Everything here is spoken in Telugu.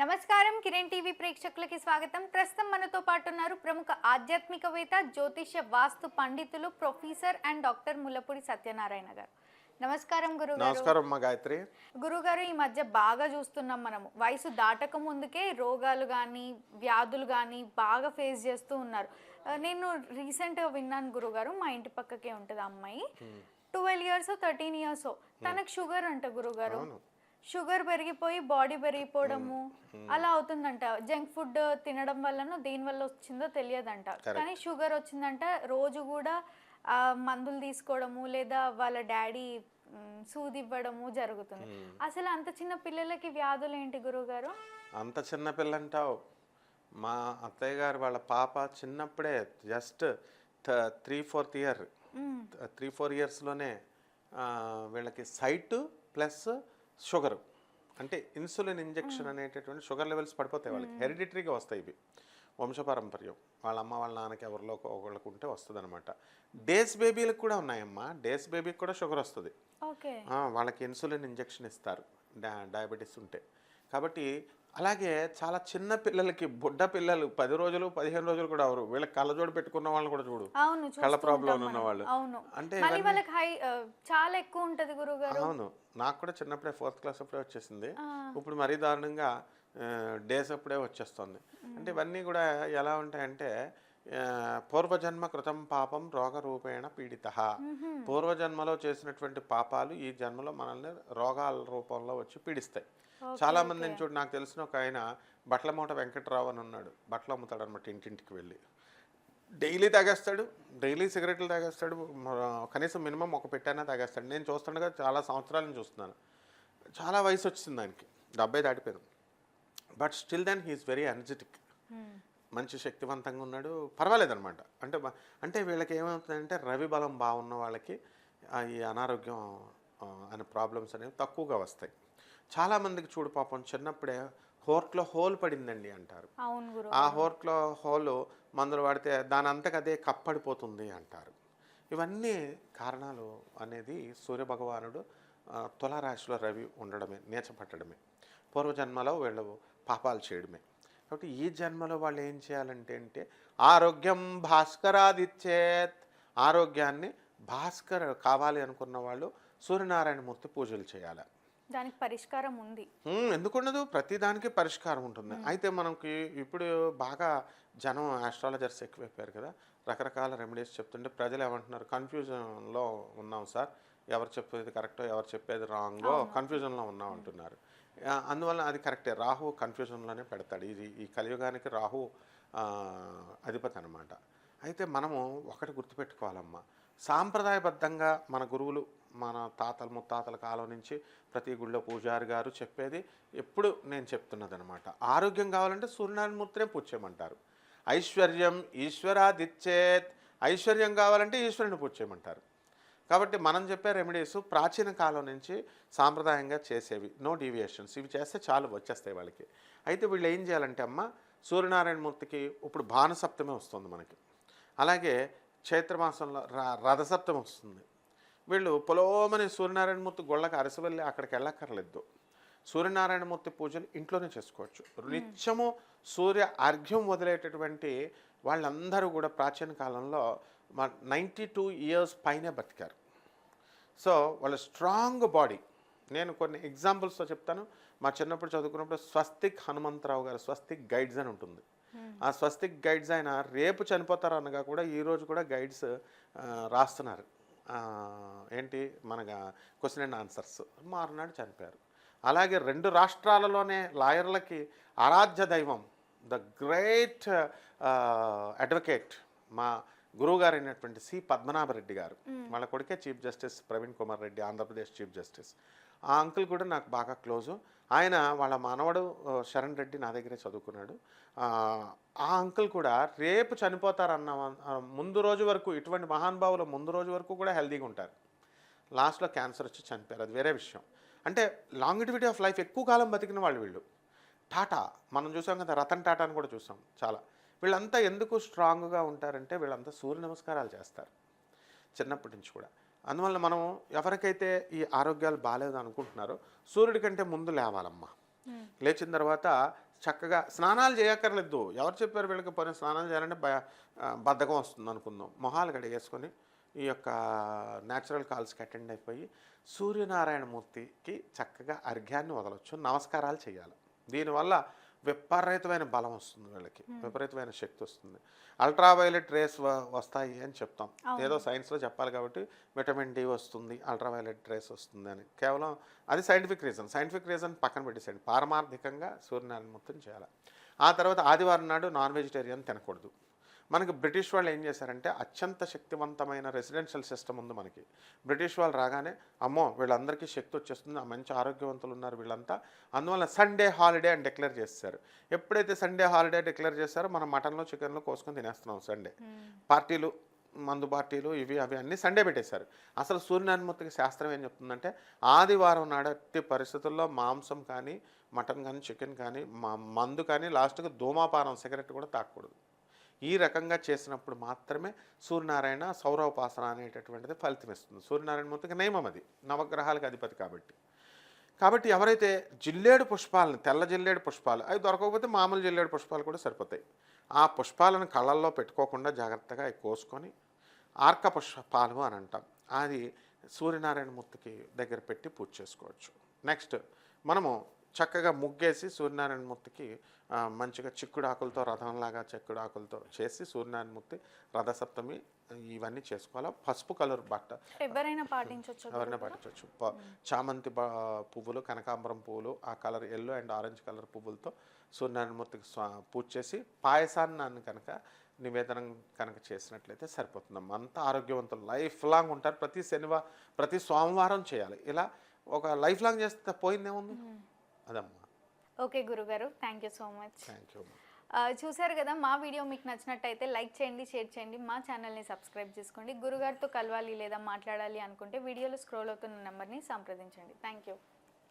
నమస్కారం కిరణ్ టీవీ ప్రేక్షకులకి స్వాగతం. ప్రస్తుతం మనతో పాటు ఉన్నారు ప్రముఖ ఆధ్యాత్మికవేత్త జ్యోతిష్య వాస్తు పండితులు professor and doctor Mullapudi Satyanarayana garu. నమస్కారం గురుగారు. నమస్కారం అమ్మా గాయత్రి. గురుగారు ఈ మధ్య బాగా చూస్తున్నాం మనము. వయసు దాటక ముందుకే రోగాలు కానీ వ్యాధులు కానీ బాగా ఫేస్ చేస్తూ ఉన్నారు. నేను రీసెంట్గా విన్నాను గురుగారు మా ఇంటి పక్కకే ఉంటుంది అమ్మాయి. Twelve years thirteen years. తనకు షుగర్ అంట గురుగారు. షుగర్ పెరిగిపోయి బాడీ పెరిగిపోవడము అలా అవుతుందంట. జంక్ ఫుడ్ తినడం వల్లనో దేని వల్ల వచ్చిందో తెలియదంట. కానీ షుగర్ వచ్చిందంట రోజు కూడా మందులు తీసుకోవడము లేదా వాళ్ళ డాడీ సూది ఇవ్వడము జరుగుతుంది. అసలు అంత చిన్న పిల్లలకి వ్యాధులు ఏంటి గురుగారు అంత చిన్న పిల్లంటావు. మా అత్తయ్య గారు వాళ్ళ పాప చిన్నప్పుడే జస్ట్ త్రీ ఫోర్త్ ఇయర్. మ్, త్రీ ఫోర్ ఇయర్స్లోనే వీళ్ళకి సైట్ ప్లస్ షుగర్. అంటే ఇన్సులిన్ ఇంజెక్షన్ అనేటటువంటి షుగర్ లెవెల్స్ పడిపోతాయి వాళ్ళకి. హెరిడిటరీగా వస్తాయి ఇవి. వంశపారంపర్యం. వాళ్ళ అమ్మ వాళ్ళ నాన్నకి ఎవరిలో ఒకళ్ళకు ఉంటే వస్తుంది అనమాట డేస్ బేబీలకు కూడా ఉన్నాయమ్మా. డేస్ బేబీకి కూడా షుగర్ వస్తుంది. వాళ్ళకి ఇన్సులిన్ ఇంజెక్షన్ ఇస్తారు. డయా డయాబెటీస్ ఉంటే. కాబట్టి అలాగే చాలా చిన్న పిల్లలకి బుడ్డ పిల్లలు పది రోజులు పదిహేను రోజులు కూడా అవరు. వీళ్ళకి కళ్ళజోడు పెట్టుకున్న వాళ్ళని కూడా చూడు. అవును కళ్ళ ప్రాబ్లం ఉన్న. వాళ్ళు అవును. అంటే వాళ్ళకి హై చాలా ఎక్కువ ఉంటది గురుగారు. అవును. నాకు కూడా చిన్నప్పుడే ఫోర్త్ క్లాస్ అప్పుడే వచ్చేసింది. ఇప్పుడు మరీ దారుణంగా డేస్ అప్పుడే వచ్చేస్తుంది. అంటే ఇవన్నీ కూడా ఎలా ఉంటాయంటే పూర్వజన్మ కృతం పాపం రోగ రూపేణ పీడిత పూర్వజన్మలో చేసినటువంటి పాపాలు ఈ జన్మలో మనల్ని రోగాల రూపంలో వచ్చి పీడిస్తాయి. చాలా మందిని చూడు నాకు తెలిసిన ఒక ఆయన బట్టల మూట వెంకట్రావు అని ఉన్నాడు. బట్టలు అమ్ముతాడు అనమాట ఇంటింటికి వెళ్ళి. డైలీ తాగేస్తాడు డైలీ సిగరెట్లు తాగేస్తాడు కనీసం మినిమం ఒక పెట్టైనా తాగేస్తాడు. నేను చూస్తుండగా చాలా సంవత్సరాల నుంచి చూస్తున్నాను. చాలా వయసు వచ్చింది ఆయనకి డెబ్బై దాటిపోయింది. But still then he is very energetic. మంచి శక్తివంతంగా ఉన్నాడు. పర్వాలేదన్నమాట. అంటే అంటే వీళ్ళకి ఏమవుతుందంటే రవి బలం బాగున్న వాళ్ళకి ఈ అనారోగ్యం అనే ప్రాబ్లమ్స్ అనేవి తక్కువగా వస్తాయి. చాలామందికి చూడు పాపం చిన్నప్పుడే హోర్ట్లో హోల్ పడిందండి అంటారు. ఆ హోర్ట్లో హోల్ మందులు వాడితే దాని అంతకు అదే కప్పడిపోతుంది అంటారు. ఇవన్నీ కారణాలు అనేది సూర్యభగవానుడు తులారాశిలో రవి ఉండడమే నీచపట్టడమే. పూర్వజన్మలో వీళ్ళు పాపాలు చేయడమే. కాబట్టి ఈ జన్మలో వాళ్ళు ఏం చేయాలంటే అంటే ఆరోగ్యం భాస్కరాదిచ్చేత్ ఆరోగ్యాన్ని భాస్కర్ కావాలి అనుకున్న వాళ్ళు సూర్యనారాయణమూర్తి పూజలు చేయాలి. దానికి పరిష్కారం ఉంది. ఎందుకుండదు? ప్రతి దానికి పరిష్కారం ఉంటుంది. అయితే మనకి ఇప్పుడు బాగా జనం ఆస్ట్రాలజర్స్ ఎక్కువైపోయారు కదా? రకరకాల రెమెడీస్ చెప్తుంటే ప్రజలు ఏమంటున్నారు? కన్ఫ్యూజన్లో ఉన్నాం సార్. ఎవరు చెప్పేది కరెక్టో ఎవరు చెప్పేది రాంగో కన్ఫ్యూజన్లో ఉన్నాం అంటున్నారు. అందువల్ల అది కరెక్టే. రాహు కన్ఫ్యూజన్లోనే పెడతాడు. ఇది ఈ కలియుగానికి రాహు అధిపతి అనమాట అయితే మనము ఒకటి గుర్తుపెట్టుకోవాలమ్మా. సాంప్రదాయబద్ధంగా మన గురువులు మన తాతల ముత్తాతల కాలం నుంచి ప్రతి గుళ్ళో పూజారి గారు చెప్పేది ఎప్పుడు నేను చెప్తున్నది అనమాట ఆరోగ్యం కావాలంటే సూర్యనారాయణమూర్తినే పూజ చేయమంటారు. ఐశ్వర్యం ఈశ్వరాదిచ్చేత్ ఐశ్వర్యం కావాలంటే ఈశ్వరుని పూజ చేయమంటారు. కాబట్టి మనం చెప్పే రెమెడీస్ ప్రాచీన కాలం నుంచి సాంప్రదాయంగా చేసేవి. నో డీవియేషన్స్ ఇవి చేస్తే చాలు వచ్చేస్తాయి వాళ్ళకి. అయితే వీళ్ళు ఏం చేయాలంటే అమ్మ సూర్యనారాయణమూర్తికి ఇప్పుడు భానుసప్తమి వస్తుంది మనకి. అలాగే చైత్రమాసంలో ర రథసప్తమి వస్తుంది. వీళ్ళు పొలోమని సూర్యనారాయణమూర్తి గొళ్ళకి అరసి వెళ్ళి అక్కడికి వెళ్ళక్కర్లేదు. సూర్యనారాయణమూర్తి పూజలు ఇంట్లోనే చేసుకోవచ్చు. నిత్యము సూర్య అర్ఘ్యం వదిలేటటువంటి వాళ్ళందరూ కూడా ప్రాచీన కాలంలో నైంటీ టూ ఇయర్స్ పైనే బతికారు. సో వాళ్ళ స్ట్రాంగ్ బాడీ. నేను కొన్ని ఎగ్జాంపుల్స్తో చెప్తాను. మా చిన్నప్పుడు చదువుకున్నప్పుడు స్వస్తిక్ హనుమంతరావు గారు స్వస్తిక్ గైడ్స్ అని ఉంటుంది. ఆ స్వస్తిక్ గైడ్స్ ఆయన రేపు చనిపోతారు అనగా కూడా ఈ రోజు కూడా గైడ్స్ రాస్తున్నారు. ఏంటి మన క్వశ్చన్ అండ్ ఆన్సర్స్. మారునాడు చనిపోయారు. అలాగే రెండు రాష్ట్రాలలోనే లాయర్లకి ఆరాధ్య దైవం ద గ్రేట్ అడ్వకేట్ మా గురువుగారు అయినటువంటి సి పద్మనాభరెడ్డి గారు వాళ్ళ కొడుకే chief justice Praveen Kumar Reddy Andhra Pradesh chief justice. ఆ అంకుల్ కూడా నాకు బాగా క్లోజు. ఆయన వాళ్ళ మనవడు శరణ్ రెడ్డి నా దగ్గరే చదువుకున్నాడు. ఆ, అంకుల్ కూడా రేపు చనిపోతారన్న ముందు రోజు వరకు ఇటువంటి మహానుభావులు ముందు రోజు వరకు కూడా హెల్తీగా ఉంటారు. లాస్ట్లో క్యాన్సర్ వచ్చి చనిపోయారు. అది వేరే విషయం. అంటే లాంగిటివిటీ ఆఫ్ లైఫ్ ఎక్కువ కాలం బతికిన వాళ్ళు వీళ్ళు. టాటా మనం చూసాం కదా రతన్ టాటా అని కూడా చూసాం చాలా. వీళ్ళంతా ఎందుకు స్ట్రాంగ్గా ఉంటారంటే వీళ్ళంతా సూర్య నమస్కారాలు చేస్తారు చిన్నప్పటి నుంచి కూడా. అందువల్ల మనం ఎవరికైతే ఈ ఆరోగ్యాలు బాగాలేదు అనుకుంటున్నారో సూర్యుడి కంటే ముందు లేవాలమ్మా. లేచిన తర్వాత చక్కగా స్నానాలు చేయక్కర్లేదు. ఎవరు చెప్పారు వీళ్ళకి పోనీ స్నానాలు చేయాలంటే బద్ధకం వస్తుంది అనుకుందాం. మొహాలు కడిగేసుకొని ఈ యొక్క న్యాచురల్ కాల్స్కి అటెండ్ అయిపోయి సూర్యనారాయణ మూర్తికి చక్కగా అర్ఘ్యాన్ని వదలొచ్చు నమస్కారాలు చేయాలి. దీనివల్ల విపరీతమైన బలం వస్తుంది వీళ్ళకి. విపరీతమైన శక్తి వస్తుంది. అల్ట్రావైలెట్ రేస్ వస్తాయి అని చెప్తాం. ఏదో సైన్స్లో చెప్పాలి కాబట్టి విటమిన్ డి వస్తుంది అల్ట్రావైలెట్ రేస్ వస్తుంది అని. కేవలం అది సైంటిఫిక్ రీజన్. సైంటిఫిక్ రీజన్ పక్కన పెట్టేసేయండి. పారమార్థికంగా సూర్యనారాయణ మూర్తిని చేయాలి. ఆ తర్వాత ఆదివారం నాడు నాన్ వెజిటేరియన్ తినకూడదు. మనకి బ్రిటిష్ వాళ్ళు ఏం చేశారంటే అత్యంత శక్తివంతమైన రెసిడెన్షియల్ సిస్టమ్ ఉంది మనకి. బ్రిటిష్ వాళ్ళు రాగానే అమ్మో వీళ్ళందరికీ శక్తి వచ్చేస్తుంది ఆ మంచి ఆరోగ్యవంతులు ఉన్నారు వీళ్ళంతా. అందువల్ల సండే హాలిడే అని డిక్లేర్ చేస్తారు. ఎప్పుడైతే సండే హాలిడే డిక్లేర్ చేస్తారో మనం మటన్లో చికెన్లో కోసుకొని తినేస్తున్నాం సండే. పార్టీలు మందు పార్టీలు ఇవి అవి అన్నీ సండే పెట్టేశారు. అసలు సూర్యనారాయణమూర్తికి శాస్త్రం ఏం చెప్తుందంటే ఆదివారం నాడు ఎట్టి పరిస్థితుల్లో మాంసం కానీ మటన్ కానీ చికెన్ కానీ మందు కానీ లాస్ట్కి ధూమాపానం సిగరెట్ కూడా తాకూడదు ఈ రకంగా చేసినప్పుడు మాత్రమే సూర్యనారాయణ సౌరోపాసన అనేటటువంటిది ఫలితం ఇస్తుంది సూర్యనారాయణమూర్తికి నియమం అది. నవగ్రహాలకు అధిపతి కాబట్టి. కాబట్టి ఎవరైతే జిల్లేడు పుష్పాలను తెల్ల జిల్లేడు పుష్పాలు అవి దొరకకపోతే మామూలు జిల్లేడు పుష్పాలు కూడా సరిపోతాయి. ఆ పుష్పాలను కళ్ళల్లో పెట్టుకోకుండా జాగ్రత్తగా అవి కోసుకొని ఆర్క పుష్పాలు అని అంటాం. అది సూర్యనారాయణమూర్తికి దగ్గర పెట్టి పూజ చేసుకోవచ్చు. నెక్స్ట్ మనము చక్కగా ముగ్గేసి సూర్యనారాయణమూర్తికి ఆ, మంచిగా చిక్కుడు ఆకులతో రథంలాగా చిక్కుడు ఆకులతో చేసి సూర్యనారాయణమూర్తి రథసప్తమి ఇవన్నీ చేసుకోవాలి. పసుపు కలర్ బట్ట. ఎవరైనా పాటించవచ్చు ఎవరైనా పాటించవచ్చు చామంతి పువ్వులు కనకాంబరం పువ్వులు ఆ colour yellow and orange colour పువ్వులతో సూర్యనారాయణమూర్తికి స్వా- పూజ చేసి పాయసాన్ని కనుక నివేదనం కనుక చేసినట్లయితే సరిపోతుందమ్మా. అంతా ఆరోగ్యవంతులు లైఫ్ లాంగ్ ఉంటారు. ప్రతి శనివారం ప్రతి సోమవారం చేయాలి. ఇలా ఒక లైఫ్ లాంగ్ చేస్తే పోయిందేముంది? అదమ్మా. ఓకే గురుగారు thank you so much thank you చూసారు కదా మా వీడియో మీకు నచ్చినట్టయితే లైక్ చేయండి షేర్ చేయండి మా ఛానల్ని సబ్స్క్రైబ్ చేసుకోండి. గురుగారితో కలవాలి లేదా మాట్లాడాలి అనుకుంటే వీడియోలో స్క్రోల్ అవుతున్న నెంబర్ని సంప్రదించండి. Thank you